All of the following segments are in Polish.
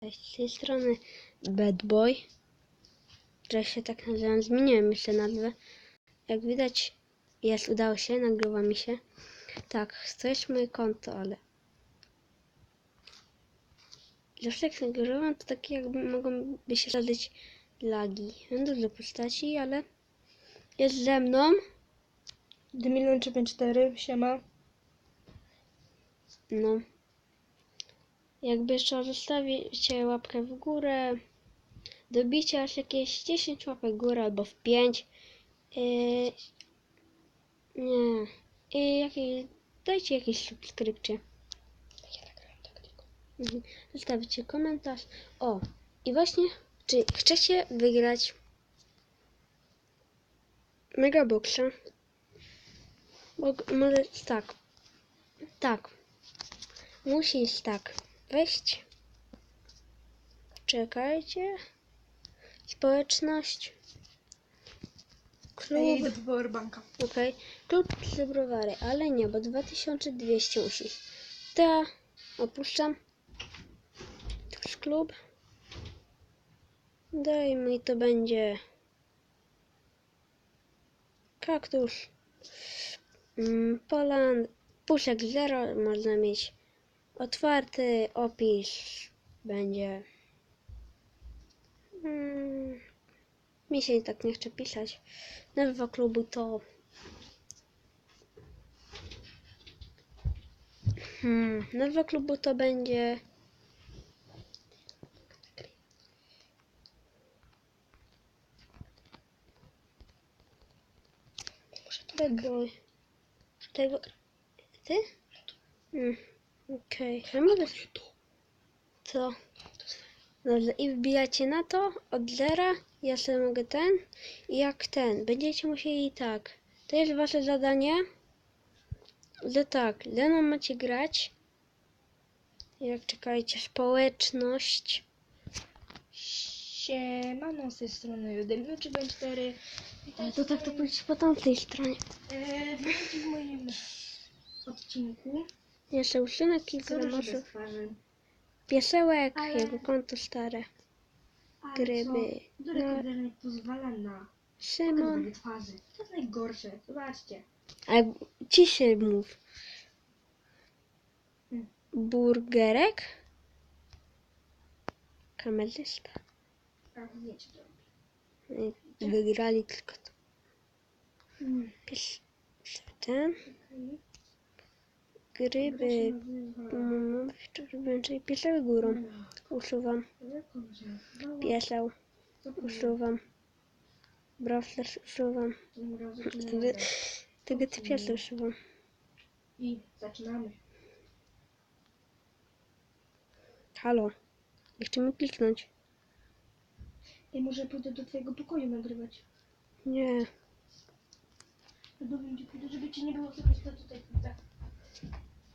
Cześć, z tej strony Bad Boy. Że się tak nazywam, zmieniłem jeszcze nazwę. Jak widać, jest, udało się, nagrywa mi się. Tak, to jest moje konto, ale... Zawsze jak nagrywam, to takie jakby mogą by się zdarzyć lagi. Mam dużo postaci, ale jest ze mną. Dymilon 4 siema. No. Jakby jeszcze zostawicie łapkę w górę, dobicie aż jakieś 10 łapek w górę albo w 5. Yy, nie. I dajcie jakieś subskrypcje. Mhm. Zostawicie komentarz. O, i właśnie, czy chcecie wygrać Megaboxa? Bo, może tak. Tak. Musisz tak wejść. Czekajcie. Społeczność. Ja idę Klub. po powerbanka. Okej. Klub Psy Browary, ale nie, bo 2200 musi. Ta. Opuszczam. To jest klub. Daj mi to będzie. Kaktus. Mm, Poland. Puszek 0 można mieć. Otwarty opis będzie. Mm, mi się tak nie chce pisać. Nazwa klubu to. Hmm, nazwa klubu to będzie. Tego. Tego. Ty? Mm, Okej, okay. możesz. Co? Dobrze, i wbijacie na to od zera. Ja sobie mogę ten. I jak ten. Będziecie musieli tak. To jest wasze zadanie. Że tak, Leną macie grać. Jak czekajcie, społeczność. Siemano z tej strony Dymilon 4 Ale to tak to pójść po tamtej stronie. Eee, witajcie w moim odcinku. Jeszcze usunę kilka twarzy? Piesełek, Ale- jego konto stare. Ale Gryby. co? No. pozwala na Szymon. twarzy. To jest najgorsze. Zobaczcie. Ale ciszej mów. Hmm. Burgerek. Kamerzysta. A wiecie to. I Wygrali tylko to. Hmm. Pies... Ten. okej. Gryby. Mm, pieseł górą. Hmm. Usuwam. To Usuwam. Browser usuwam. Tego ty pieseł usuwam. I zaczynamy. Halo. Nie chcę mi kliknąć. I może pójdę do twojego pokoju nagrywać. Nie. Albo będzie pójdę, żeby cię nie było słychać to tutaj. Tak.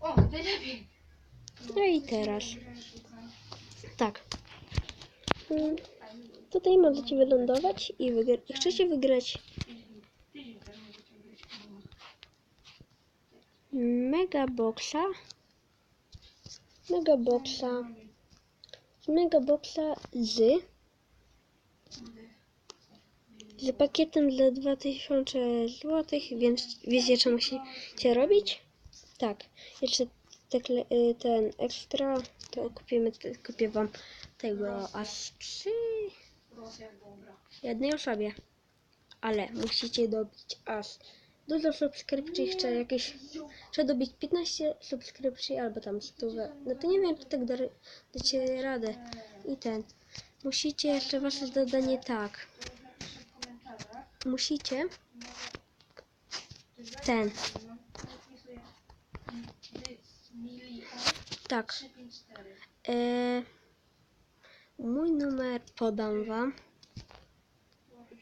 O, najlepiej. No i teraz. Tak. Mm, Tutaj możecie wylądować i wygrać. Jak chcecie wygrać Megaboxa. Megaboxa. Z Megaboxa z. Z pakietem za 2000 zł, więc wiecie co musicie robić? Tak. Jeszcze te, kle- y, ten ekstra, to kupimy, kupię wam tego aż przy jednej osobie. Ale musicie dobić aż dużo subskrypcji, jeszcze jakieś, trzeba dobić 15 subskrypcji albo tam 100. No to nie wiem, czy tak da, dacie radę. I ten. Musicie jeszcze wasze zadanie tak. Musicie ten. Tak. E, mój numer podam wam.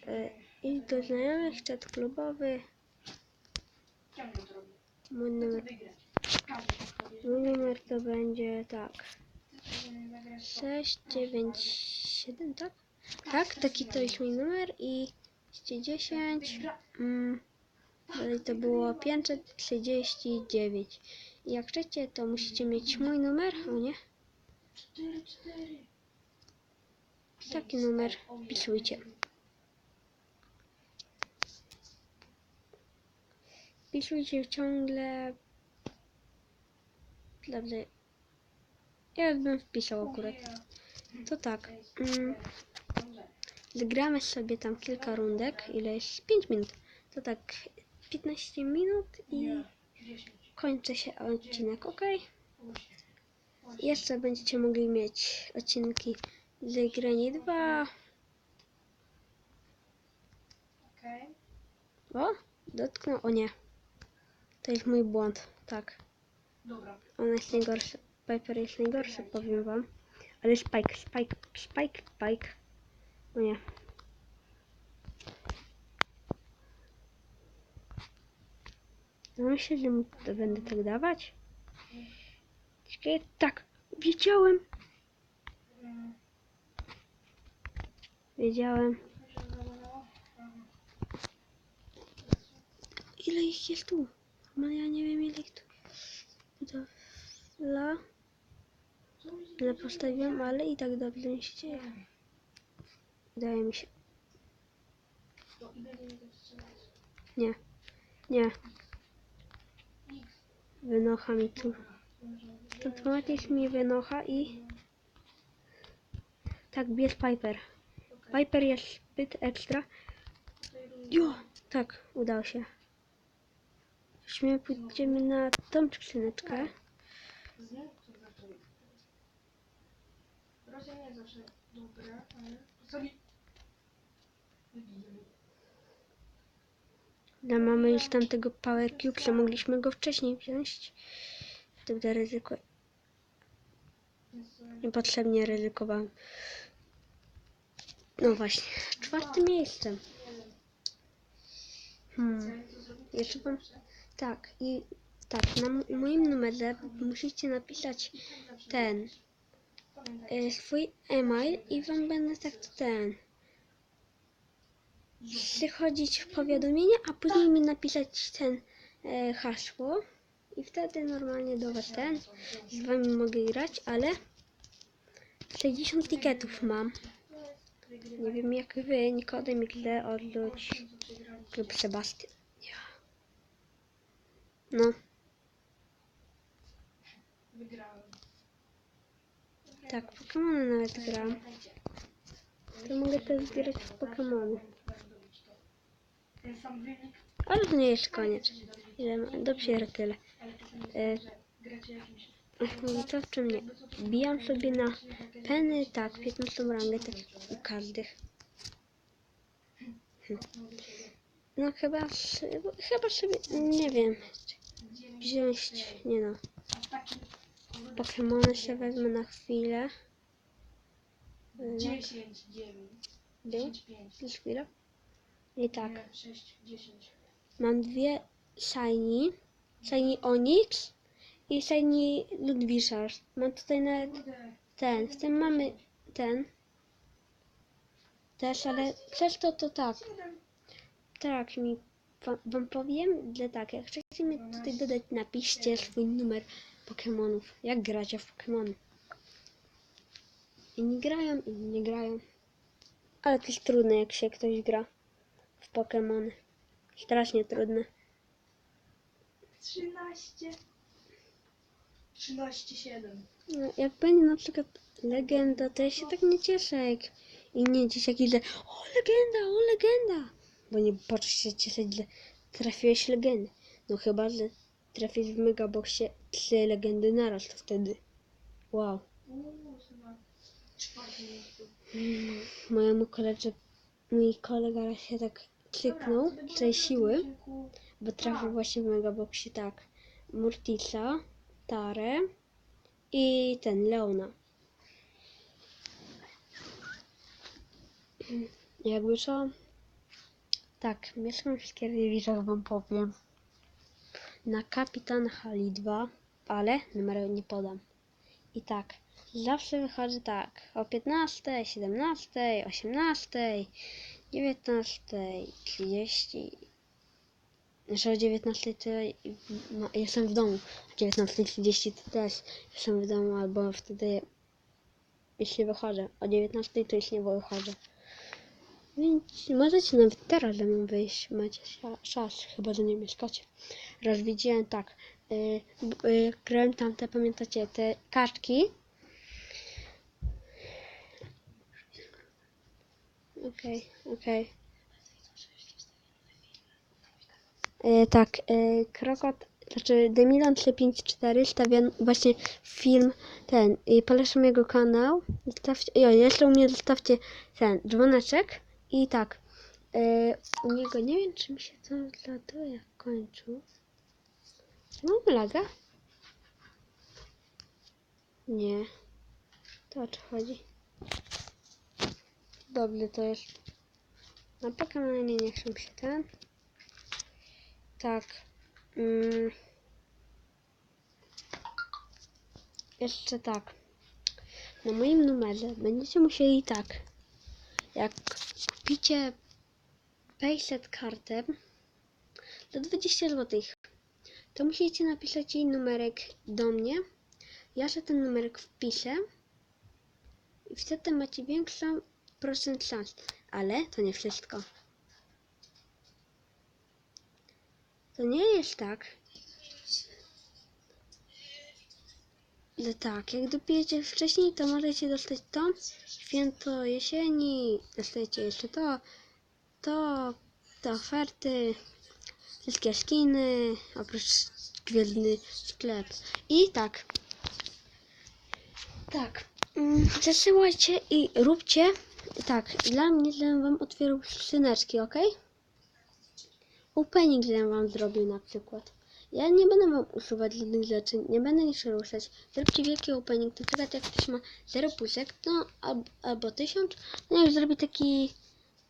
E, I do znajomych, czat klubowy. Mój numer, mój numer to będzie tak. 6, 9, 7, tak? Tak, taki to jest mój numer i 210. Mm, to było 539. Jak chcecie, to musicie mieć mój numer, o nie? 4, 4. taki numer wpisujcie. Wpisujcie ciągle. Dobrze. Ja bym wpisał akurat. To tak. Mm, zgramy sobie tam kilka rundek. Ile jest? 5 minut. To tak 15 minut i kończy się odcinek, ok? Jeszcze będziecie mogli mieć odcinki z Grani 2. Okej. O, dotknął. O nie. To jest mój błąd. Tak. Dobra. On jest najgorszy. Piper jest najgorszy, powiem wam. Ale Spike, Spike, Spike, Spike. O nie. No myślę, że mu to będę tak dawać. Tak. Wiedziałem. Wiedziałem. Ile ich jest tu? No ja nie wiem ile ich tu. Budowla. Źle postawiłem, ale i tak dobrze mi się dzieje. Wydaje mi się. Nie. Nie. Wynocha mi tu. Dobrze. Automatycznie mi wynocha i... Tak, bierz Piper. Piper jest zbyt ekstra. Jo! Tak, udało się. Śmiemy pójdziemy na tą skrzyneczkę. To. Rosja nie zawsze dobra, ale Dla mamy już tam tego Power Cube, że mogliśmy go wcześniej wziąć. Wtedy ryzyko... Więc, e, Niepotrzebnie ryzykowałem. No właśnie, czwarte miejsce. Hmm. Jeszcze wam... Tak, i tak, na moim numerze musicie napisać ten, y, swój e-mail i wam będę tak ten, przychodzić w powiadomienie, a później mi napisać ten e, hasło i wtedy normalnie do was ten, z wami mogę grać, ale 60 tiketów mam. Nie wiem jak wy, Nikodem, Gle, Odludź lub Sebastian. No, tak, Pokemony nawet gram. To mogę też zbierać w Pokemony. Ale to nie jest koniec. Ile ma- Dopiero tyle. E, to w czym nie? Bijam sobie na peny, tak, 15 rangę, tak u każdych. Hm. No chyba, chyba sobie, nie wiem, wziąć, nie no, Pokemony się wezmę na chwilę. Y, 10, 9, Był? 10, 5. Już chwilę. I tak, Nie, 6, 10. mam dwie Shiny, Shiny Onyx i Shiny Ludwishard. Mam tutaj nawet ten, w tym mamy ten. Też, ale przez to to tak. 7. Tak mi wa- wam powiem, że tak, jak chcecie mi tutaj dodać, napiszcie swój numer Pokemonów. Jak gracie w Pokemony. Inni grają, inni nie grają. Ale to jest trudne, jak się ktoś gra w Pokemony. Strasznie trudne. 13. 13, 7. No, jak będzie na przykład legenda, to ja się tak nie cieszę, jak inni dzieciaki, że o legenda, o legenda. Bo nie poczuć się cieszyć, że trafiłeś legendę. No chyba, że trafisz w megaboxie trzy legendy naraz, to wtedy wow. Mm, Mojemu koledze, mój kolega się tak krzyknął z tej siły, bo trafił właśnie w megaboxie tak. Murtisa, Tarę i ten Leona. Jakby co? Tak, mieszkam w Skierniewiczach, wam powiem. Na Kapitan Hali 2, ale numeru nie podam. I tak, zawsze wychodzę tak, o 15, 17, 18, 19, 30. Znaczy o 19 to no, jestem w domu, o 19.30 to też jestem w domu, albo wtedy jeśli wychodzę. O 19 to już nie wychodzę. Więc możecie nawet teraz ze mną wyjść. Macie czas, chyba że nie mieszkacie. Raz widziałem tak. Y, b- y, grałem tam te, pamiętacie, te kartki. Okej, okej. E, tak, e, Krokot, znaczy Demilon 354 stawia właśnie film ten i polecam jego kanał. Zostawcie, jo, jeszcze u mnie zostawcie ten dzwoneczek i tak. E, u niego nie wiem, czy mi się to laduje w końcu. Mam laga? Nie. To o co chodzi? Dobrze, to jest. Na Pokémonie nie chcę się ten. Tak. Mm. Jeszcze tak. Na moim numerze będziecie musieli tak. Jak kupicie Payset kartę do 20 zł, to musicie napisać jej numerek do mnie. Ja sobie ten numerek wpiszę i wtedy macie większą procent szans. Ale to nie wszystko. To nie jest tak, że tak, jak dopijecie wcześniej, to możecie dostać to, święto jesieni, dostajecie jeszcze to, to, te oferty, wszystkie skiny, oprócz gwiezdny sklep. I tak, tak, mm, zasyłajcie i róbcie, tak, dla mnie, żebym wam otwierał skrzyneczki, ok? Opening żebym wam zrobił na przykład. Ja nie będę wam usuwać żadnych rzeczy, nie będę nic ruszać. Zróbcie wielki opening, to przykład jak ktoś ma 0 pusek, no albo, albo 1000, no jak zrobi taki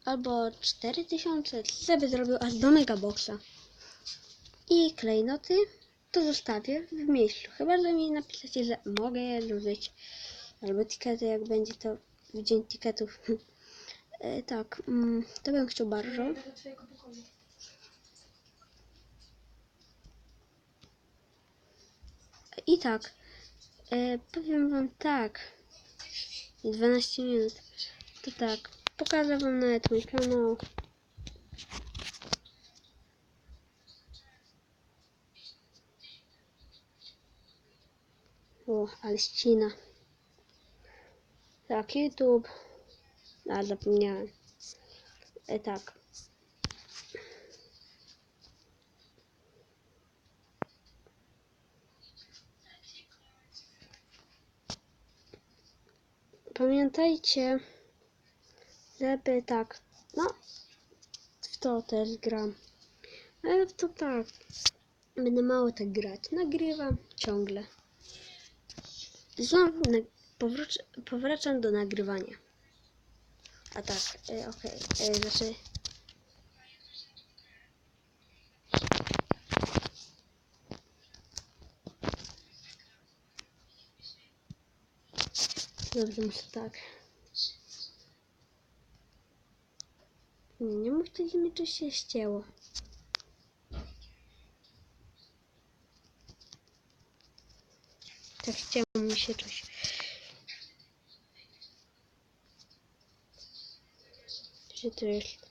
albo 4000, sobie zrobił aż do megaboxa. I klejnoty to zostawię w miejscu, chyba że mi napiszecie, że mogę je zużyć. Albo tikety, jak będzie to w dzień tiketów. e, tak, mm, to bym chciał bardzo. I tak, e, powiem wam tak, 12 minut, to tak, pokażę wam nawet mój kanał. O, ale ścina. Tak, YouTube. A, zapomniałem. E, tak. Pamiętajcie, żeby tak, no, w to też gram. Ale w to tak, będę mało tak grać. Nagrywam ciągle. Znowu na, powrócę, powracam do nagrywania. A tak, e, okej, e, znaczy... Dobrze, muszę tak. Nie, nie mówcie, że mi coś się ścięło. Tak chciało mi się coś. Gdzie to jest?